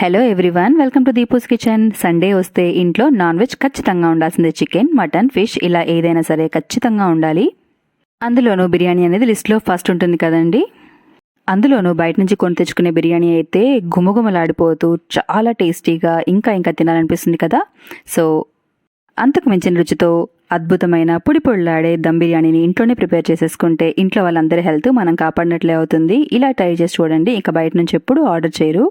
Hello everyone welcome to Deepu's kitchen Sunday వస్తే ఇంట్లో non veg ఖచ్చితంగా ఉండాల్సిందే. చికెన్ మటన్ ఫిష్ ఇలా ఏదైనా సరే ఖచ్చితంగా ఉండాలి. అందులోనూ బిర్యానీ అనేది లిస్ట్లో ఫస్ట్ ఉంటుంది కదండి. అందులోనూ బయట నుంచి కొని తెచ్చుకునే బిర్యానీ అయితే గుమగుమలాడిపోతూ చాలా టేస్టీగా ఇంకా ఇంకా తినాలనిపిస్తుంది కదా. సో అంతకు మించిన రుచితో అద్భుతమైన పొడి పొడిలాడే దమ్ బిర్యానీని ఇంట్లోనే ప్రిపేర్ చేసేసుకుంటే ఇంట్లో వాళ్ళందరి హెల్త్ మనం కాపాడినట్లే అవుతుంది. ఇలా ట్రై చేసి చూడండి. ఇక బయట నుంచి ఎప్పుడు ఆర్డర్ చేయరు.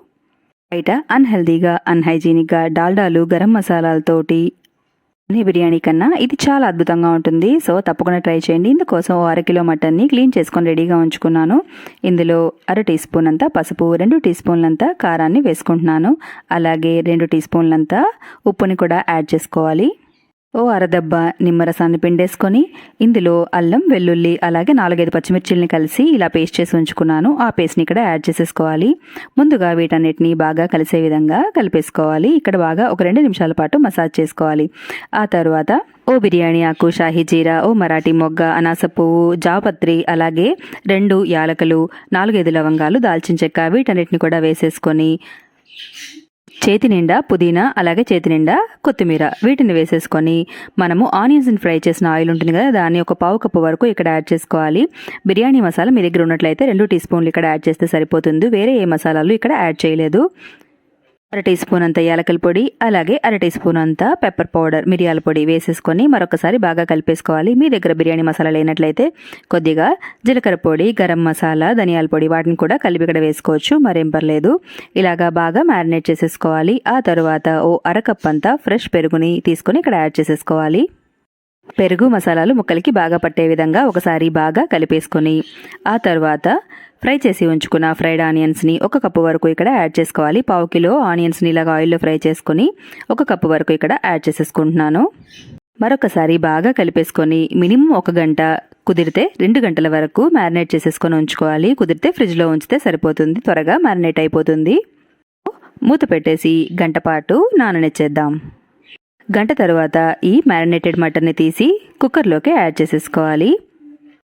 బయట అన్హెల్దీగా అన్హైజీనిక్గా డాల్డాలు గరం మసాలాలతోటి అనే బిర్యానీ కన్నా ఇది చాలా అద్భుతంగా ఉంటుంది. సో తప్పకుండా ట్రై చేయండి. ఇందుకోసం అర కిలో మటన్ని క్లీన్ చేసుకొని రెడీగా ఉంచుకున్నాను. ఇందులో అర టీ స్పూన్ అంతా పసుపు రెండు టీ స్పూన్లంతా కారాన్ని వేసుకుంటున్నాను. అలాగే రెండు టీ స్పూన్లంతా ఉప్పుని కూడా యాడ్ చేసుకోవాలి. ఓ అరదబ్బ నిమ్మరసాన్ని పిండేసుకొని ఇందులో అల్లం వెల్లుల్లి అలాగే నాలుగైదు పచ్చిమిర్చిల్ని కలిసి ఇలా పేస్ట్ చేసి ఉంచుకున్నాను. ఆ పేస్ట్ని ఇక్కడ యాడ్ చేసేసుకోవాలి. ముందుగా వీటన్నిటిని బాగా కలిసే విధంగా కలిపేసుకోవాలి. ఇక్కడ బాగా ఒక రెండు నిమిషాల పాటు మసాజ్ చేసుకోవాలి. ఆ తర్వాత ఓ బిర్యానీ ఆకు షాహీ జీరా ఓ మరాఠీ మొగ్గ అనాస పువ్వు జాపత్రి అలాగే రెండు యాలకలు నాలుగైదు లవంగాలు దాల్చిన చెక్క వీటన్నిటిని కూడా వేసేసుకొని చేతి నిండా పుదీనా అలాగే చేతి నిండా కొత్తిమీర. వీటిని వేసేసుకొని మనము ఆనియన్స్ని ఫ్రై చేసిన ఆయిల్ ఉంటుంది కదా దాన్ని ఒక పావు కప్పు వరకు ఇక్కడ యాడ్ చేసుకోవాలి. బిర్యానీ మసాలా మీ దగ్గర ఉన్నట్లయితే రెండు టీ స్పూన్లు ఇక్కడ యాడ్ చేస్తే సరిపోతుంది. వేరే ఏ మసాలాలు ఇక్కడ యాడ్ చేయలేదు. అర టీ స్పూన్ అంత యాలకల పొడి అలాగే అర టీ స్పూన్ అంత పెప్పర్ పౌడర్ మిరియాల పొడి వేసేసుకొని మరొకసారి బాగా కలిపేసుకోవాలి. మీ దగ్గర బిర్యానీ మసాలా లేనట్లయితే కొద్దిగా జీలకర్ర పొడి గరం మసాలా ధనియాల పొడి వాటిని కూడా కలిపి ఇక్కడ వేసుకోవచ్చు. మరేం పర్లేదు. ఇలాగా బాగా మ్యారినేట్ చేసేసుకోవాలి. ఆ తర్వాత ఓ అరకప్ అంతా ఫ్రెష్ పెరుగుని తీసుకొని ఇక్కడ యాడ్ చేసేసుకోవాలి. పెరుగు మసాలాలు ముక్కలకి బాగా పట్టే విధంగా ఒకసారి బాగా కలిపేసుకొని ఆ తర్వాత ఫ్రై చేసి ఉంచుకున్న ఫ్రైడ్ ఆనియన్స్ని ఒక కప్పు వరకు ఇక్కడ యాడ్ చేసుకోవాలి. పావు కిలో ఆనియన్స్ని ఇలాగ ఆయిల్లో ఫ్రై చేసుకొని ఒక కప్పు వరకు ఇక్కడ యాడ్ చేసేసుకుంటున్నాను. మరొకసారి బాగా కలిపేసుకొని మినిమం ఒక గంట కుదిరితే రెండు గంటల వరకు మ్యారినేట్ చేసేసుకొని ఉంచుకోవాలి. కుదిరితే ఫ్రిడ్జ్లో ఉంచితే సరిపోతుంది. త్వరగా మ్యారినేట్ అయిపోతుంది. మూత పెట్టేసి గంట పాటు నాననిచ్చేద్దాం. గంట తర్వాత ఈ మ్యారినేటెడ్ మటన్ని తీసి కుక్కర్లోకి యాడ్ చేసేసుకోవాలి.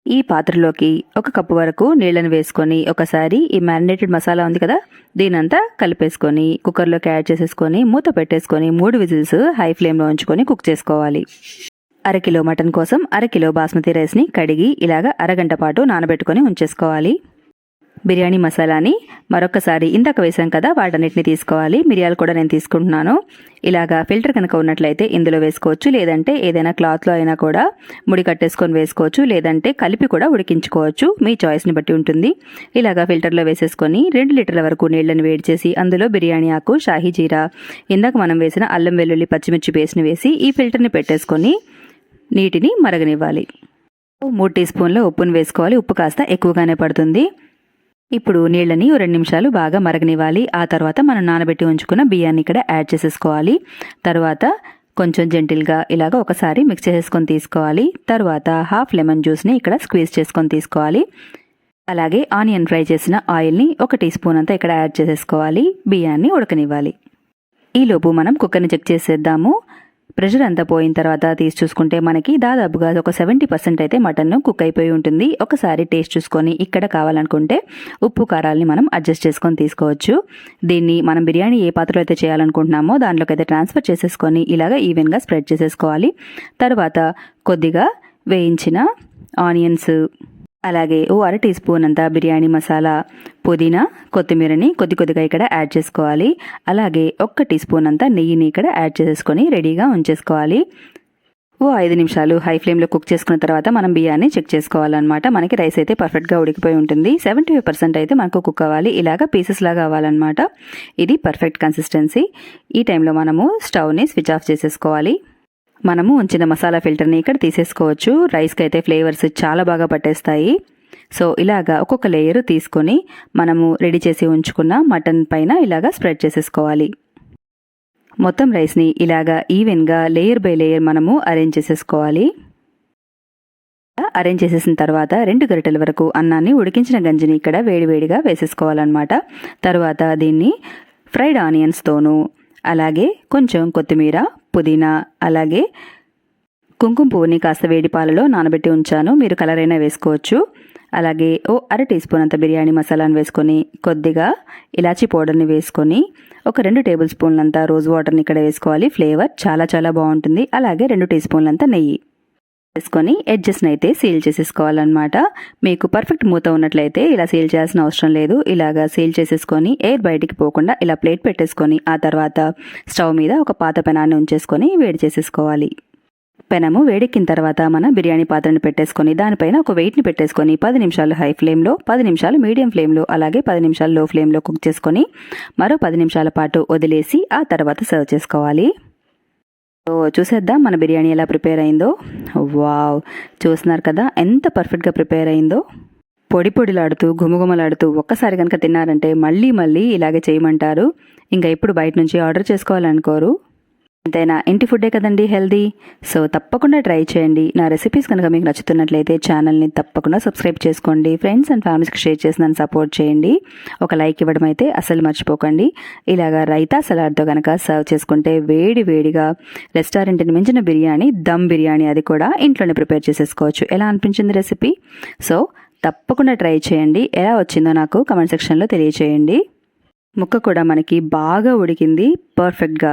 ఈ పాత్రలోకి ఒక కప్పు వరకు నీళ్ళని వేసుకొని ఒకసారి ఈ మ్యారినేటెడ్ మసాలా ఉంది కదా దీనంతా కలిపేసుకొని కుక్కర్లోకి యాడ్ చేసేసుకొని మూత పెట్టేసుకొని మూడు విజిల్స్ హై ఫ్లేమ్లో ఉంచుకొని కుక్ చేసుకోవాలి. అరకిలో మటన్ కోసం అరకిలో బాస్మతి రైస్ని కడిగి ఇలాగ అరగంట పాటు నానబెట్టుకొని ఉంచేసుకోవాలి. బిర్యానీ మసాలాని మరొకసారి ఇందాక వేసాం కదా వాటన్నిటిని తీసుకోవాలి. మిరియాలు కూడా నేను తీసుకుంటున్నాను. ఇలాగా ఫిల్టర్ కనుక ఉన్నట్లయితే ఇందులో వేసుకోవచ్చు. లేదంటే ఏదైనా క్లాత్లో అయినా కూడా ముడి కట్టేసుకొని వేసుకోవచ్చు. లేదంటే కలిపి కూడా ఉడికించుకోవచ్చు. మీ చాయిస్ని బట్టి ఉంటుంది. ఇలాగా ఫిల్టర్లో వేసేసుకొని రెండు లీటర్ల వరకు నీళ్ళను వేడి చేసి అందులో బిర్యానీ ఆకు షాహీ జీరా ఇందాక మనం వేసిన అల్లం వెల్లుల్లి పచ్చిమిర్చి పేస్ట్ని వేసి ఈ ఫిల్టర్ని పెట్టేసుకొని నీటిని మరగనివ్వాలి. మూడు టీ స్పూన్ల ఉప్పును వేసుకోవాలి. ఉప్పు కాస్త ఎక్కువగానే పడుతుంది. ఇప్పుడు నీళ్ళని రెండు నిమిషాలు బాగా మరగనివ్వాలి. ఆ తర్వాత మనం నానబెట్టి ఉంచుకున్న బియ్యాన్ని ఇక్కడ యాడ్ చేసేసుకోవాలి. తర్వాత కొంచెం జెంటిల్గా ఇలాగ ఒకసారి మిక్స్ చేసేసుకొని తీసుకోవాలి. తర్వాత హాఫ్ లెమన్ జ్యూస్ని ఇక్కడ స్క్వీజ్ చేసుకొని తీసుకోవాలి. అలాగే ఆనియన్ ఫ్రై చేసిన ఆయిల్ని ఒక టీ స్పూన్ అంతా ఇక్కడ యాడ్ చేసేసుకోవాలి. బియ్యాన్ని ఉడకనివ్వాలి. ఈలోపు మనం కుక్కర్ని చెక్ చేసేద్దాము. ప్రెషర్ అంతా పోయిన తర్వాత తీసి చూసుకుంటే మనకి దాదాపుగా ఒక సెవెంటీ పర్సెంట్ అయితే మటన్ కుక్ అయిపోయి ఉంటుంది. ఒకసారి టేస్ట్ చూసుకొని ఇక్కడ కావాలనుకుంటే ఉప్పు కారాలని మనం అడ్జస్ట్ చేసుకొని తీసుకోవచ్చు. దీన్ని మనం బిర్యానీ ఏ పాత్రలో అయితే చేయాలనుకుంటున్నామో దాంట్లోకి అయితే ట్రాన్స్ఫర్ చేసేసుకొని ఇలాగ ఈవెన్గా స్ప్రెడ్ చేసేసుకోవాలి. తర్వాత కొద్దిగా వేయించిన ఆనియన్స్ అలాగే ఓ అర టీ స్పూన్ అంతా బిర్యానీ మసాలా పుదీనా కొత్తిమీరని కొద్ది కొద్దిగా ఇక్కడ యాడ్ చేసుకోవాలి. అలాగే ఒక్క టీ స్పూన్ అంతా నెయ్యిని ఇక్కడ యాడ్ చేసుకొని రెడీగా ఉంచేసుకోవాలి. ఓ ఐదు నిమిషాలు హై ఫ్లేమ్లో కుక్ చేసుకున్న తర్వాత మనం బియ్యాన్ని చెక్ చేసుకోవాలన్నమాట. మనకి రైస్ అయితే పర్ఫెక్ట్గా ఉడికిపోయి ఉంటుంది. సెవెంటీ ఫైవ్ పర్సెంట్ అయితే మనకు కుక్ అవ్వాలి. ఇలాగ పీసెస్ లాగా అవ్వాలన్నమాట. ఇది పర్ఫెక్ట్ కన్సిస్టెన్సీ. ఈ టైంలో మనము స్టవ్ని స్విచ్ ఆఫ్ చేసేసుకోవాలి. మనము ఉంచిన మసాలా ఫిల్టర్ని ఇక్కడ తీసేసుకోవచ్చు. రైస్కి అయితే ఫ్లేవర్స్ చాలా బాగా పట్టేస్తాయి. సో ఇలాగా ఒక్కొక్క లేయర్ తీసుకొని మనము రెడీ చేసి ఉంచుకున్న మటన్ పైన ఇలాగా స్ప్రెడ్ చేసేసుకోవాలి. మొత్తం రైస్ని ఇలాగా ఈవెన్గా లేయర్ బై లేయర్ మనము అరేంజ్ చేసేసుకోవాలి. అరేంజ్ చేసేసిన తర్వాత రెండు గరిటెల వరకు అన్నాన్ని ఉడికించిన గంజిని ఇక్కడ వేడివేడిగా వేసేసుకోవాలన్నమాట. తర్వాత దీన్ని ఫ్రైడ్ ఆనియన్స్తోనూ అలాగే కొంచెం కొత్తిమీర పుదీనా అలాగే కుంకుమ పువ్వుని కాస్త వేడి పాలలో నానబెట్టి ఉంచాను. మీరు కలర్ అయినా వేసుకోవచ్చు. అలాగే ఓ అర టీ స్పూన్ అంత బిర్యానీ మసాలాను వేసుకొని కొద్దిగా ఇలాచీ పౌడర్ని వేసుకొని ఒక రెండు టేబుల్ స్పూన్లంతా రోజ్ వాటర్ని ఇక్కడ వేసుకోవాలి. ఫ్లేవర్ చాలా చాలా బాగుంటుంది. అలాగే రెండు టీ స్పూన్లంతా నెయ్యి. వేసుకొని ఎడ్జెస్ని అయితే సీల్ చేసేసుకోవాలన్నమాట. మీకు పర్ఫెక్ట్ మూత ఉన్నట్లయితే ఇలా సీల్ చేయాల్సిన అవసరం లేదు. ఇలాగా సీల్ చేసేసుకొని ఎయిర్ బయటికి పోకుండా ఇలా ప్లేట్ పెట్టేసుకొని ఆ తర్వాత స్టవ్ మీద ఒక పాత పెనాన్ని ఉంచేసుకొని వేడి చేసేసుకోవాలి. పెనము వేడెక్కిన తర్వాత మన బిర్యానీ పాత్రని పెట్టేసుకొని దానిపైన ఒక వెయిట్ని పెట్టేసుకొని పది నిమిషాలు హై ఫ్లేమ్లో పది నిమిషాలు మీడియం ఫ్లేమ్లో అలాగే పది నిమిషాలు లో ఫ్లేమ్లో కుక్ చేసుకొని మరో పది నిమిషాల పాటు వదిలేసి ఆ తర్వాత సర్వ్ చేసుకోవాలి. చూసేద్దాం మన బిర్యానీ ఎలా ప్రిపేర్ అయిందో. వావ్ చూస్తున్నారు కదా ఎంత పర్ఫెక్ట్గా ప్రిపేర్ అయిందో. పొడి పొడిలాడుతూ గుమగుమలాడుతూ ఒక్కసారి కనుక తిన్నారంటే మళ్ళీ మళ్ళీ ఇలాగే చేయమంటారు. ఇంకా ఎప్పుడు బయట నుంచి ఆర్డర్ చేసుకోవాలనుకోరు. అంతేనా ఇంటి ఫుడ్డే కదండి హెల్దీ. సో తప్పకుండా ట్రై చేయండి. నా రెసిపీస్ కనుక మీకు నచ్చుతున్నట్లయితే ఛానల్ని తప్పకుండా సబ్స్క్రైబ్ చేసుకోండి. ఫ్రెండ్స్ అండ్ ఫ్యామిలీస్కి షేర్ చేసి నన్ను సపోర్ట్ చేయండి. ఒక లైక్ ఇవ్వడం అయితే అసలు మర్చిపోకండి. ఇలాగా రైతా సలాడ్తో కనుక సర్వ్ చేసుకుంటే వేడి వేడిగా రెస్టారెంట్ని మించిన బిర్యానీ దమ్ బిర్యానీ అది కూడా ఇంట్లోనే ప్రిపేర్ చేసేసుకోవచ్చు. ఎలా అనిపించింది రెసిపీ సో తప్పకుండా ట్రై చేయండి. ఎలా వచ్చిందో నాకు కమెంట్ సెక్షన్లో తెలియచేయండి. ముక్క కూడా మనకి బాగా ఉడికింది పర్ఫెక్ట్గా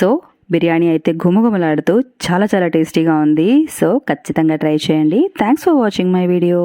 సో బిర్యానీ అయితే ఘుమఘుమలాడుతూ చాలా చాలా టేస్టీగా ఉంది. సో ఖచ్చితంగా ట్రై చేయండి. Thanks for watching my video